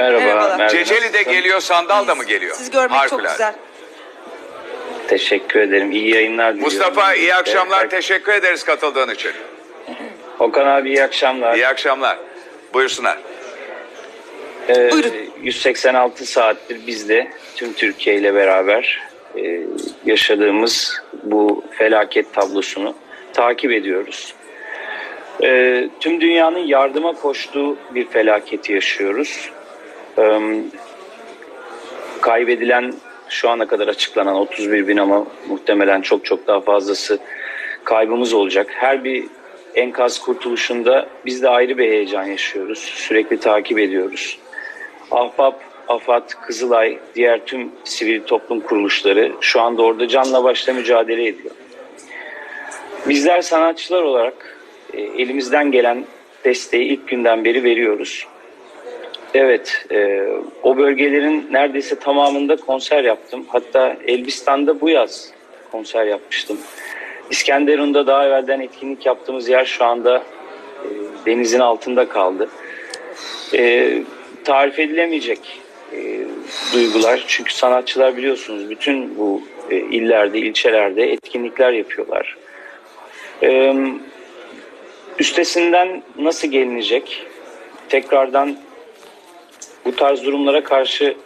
Merhaba. Merhabalar. Ceceli de geliyor, Sandal da mı geliyor? Sizi görmek çok Harikulade. güzel. Teşekkür ederim. İyi yayınlar diliyorum. Mustafa iyi akşamlar. Evet, Teşekkür ederiz katıldığın için. Okan abi iyi akşamlar. İyi akşamlar. Buyursunlar. Ee, Buyurun. 186 saattir biz de tüm Türkiye ile beraber e, yaşadığımız bu felaket tablosunu takip ediyoruz. Ee, tüm dünyanın yardıma koştuğu bir felaketi yaşıyoruz. Kaybedilen şu ana kadar açıklanan 31 bin ama muhtemelen çok çok daha fazlası kaybımız olacak. Her bir enkaz kurtuluşunda biz de ayrı bir heyecan yaşıyoruz. Sürekli takip ediyoruz. Ahbap, AFAD, Kızılay, diğer tüm sivil toplum kuruluşları şu anda orada canla başla mücadele ediyor. Bizler sanatçılar olarak e, elimizden gelen desteği ilk günden beri veriyoruz. Evet, e, o bölgelerin neredeyse tamamında konser yaptım. Hatta Elbistan'da bu yaz konser yapmıştım. İskenderun'da daha evvelden etkinlik yaptığımız yer şu anda e, denizin altında kaldı. E, tarif edilemeyecek e, duygular. Çünkü sanatçılar biliyorsunuz bütün bu e, illerde, ilçelerde etkinlikler yapıyorlar. E, üstesinden nasıl gelinecek? Tekrardan bu tarz durumlara karşı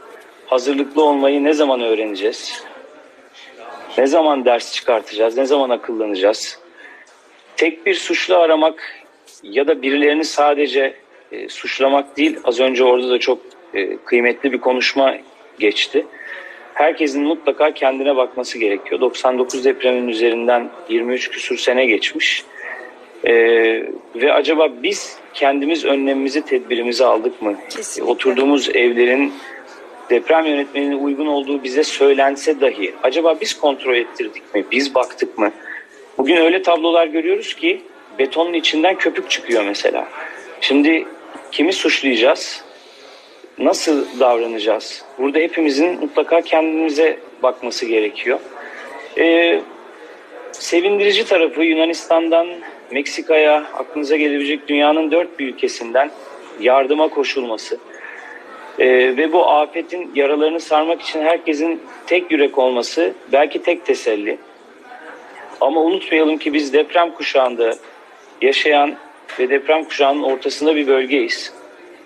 hazırlıklı olmayı ne zaman öğreneceğiz? Ne zaman ders çıkartacağız? Ne zaman akıllanacağız? Tek bir suçlu aramak ya da birilerini sadece e, suçlamak değil. Az önce orada da çok e, kıymetli bir konuşma geçti. Herkesin mutlaka kendine bakması gerekiyor. 99 depremin üzerinden 23 küsur sene geçmiş. Ee, ve acaba biz kendimiz önlemimizi, tedbirimizi aldık mı? Kesinlikle. Oturduğumuz evlerin deprem yönetmenine uygun olduğu bize söylense dahi acaba biz kontrol ettirdik mi? Biz baktık mı? Bugün öyle tablolar görüyoruz ki betonun içinden köpük çıkıyor mesela. Şimdi kimi suçlayacağız? Nasıl davranacağız? Burada hepimizin mutlaka kendimize bakması gerekiyor. Ee, sevindirici tarafı Yunanistan'dan Meksika'ya aklınıza gelebilecek dünyanın dört bir ülkesinden yardıma koşulması Ee, ve bu afetin yaralarını sarmak için herkesin tek yürek olması belki tek teselli. Ama unutmayalım ki biz deprem kuşağında yaşayan ve deprem kuşağının ortasında bir bölgeyiz.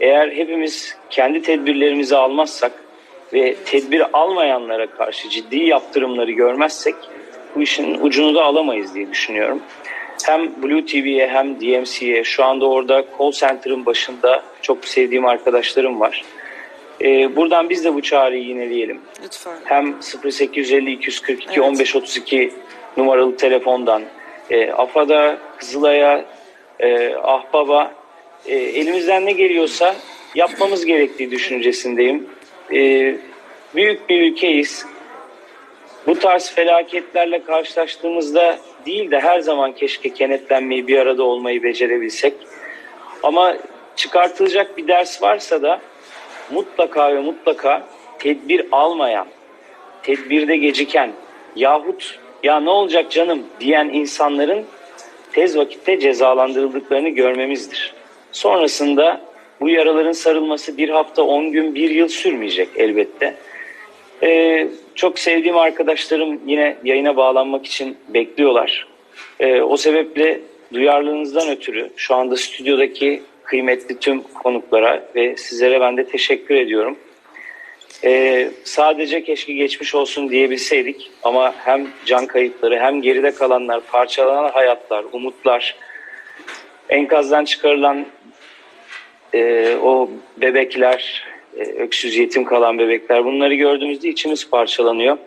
Eğer hepimiz kendi tedbirlerimizi almazsak ve tedbir almayanlara karşı ciddi yaptırımları görmezsek bu işin ucunu da alamayız diye düşünüyorum. Hem Blue TV'ye hem DMC'ye şu anda orada call center'ın başında çok sevdiğim arkadaşlarım var. Ee, buradan biz de bu çağrıyı yineleyelim Lütfen. hem 0850 242 Evet. 1532 numaralı telefondan e, AFAD'a, Kızılay'a, e, Ahbab'a e, elimizden ne geliyorsa yapmamız gerektiği düşüncesindeyim. E, büyük bir ülkeyiz. Bu tarz felaketlerle karşılaştığımızda değil de her zaman keşke kenetlenmeyi bir arada olmayı becerebilsek. Ama çıkartılacak bir ders varsa da mutlaka ve mutlaka tedbir almayan, tedbirde geciken yahut ya ne olacak canım diyen insanların tez vakitte cezalandırıldıklarını görmemizdir. Sonrasında bu yaraların sarılması bir hafta, on gün, bir yıl sürmeyecek elbette. Ee, çok sevdiğim arkadaşlarım yine yayına bağlanmak için bekliyorlar. Ee, o sebeple duyarlılığınızdan ötürü şu anda stüdyodaki kıymetli tüm konuklara ve sizlere ben de teşekkür ediyorum. Ee, sadece keşke geçmiş olsun diyebilseydik ama hem can kayıpları hem geride kalanlar, parçalanan hayatlar, umutlar, enkazdan çıkarılan e, o bebekler, öksüz yetim kalan bebekler bunları gördüğümüzde içimiz parçalanıyor.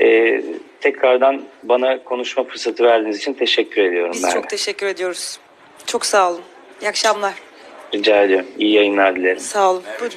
E, tekrardan bana konuşma fırsatı verdiğiniz için teşekkür ediyorum. Biz Merve. çok teşekkür ediyoruz. Çok sağ olun. İyi akşamlar. Rica ediyorum. İyi yayınlar dilerim. Sağ olun. Buyurun.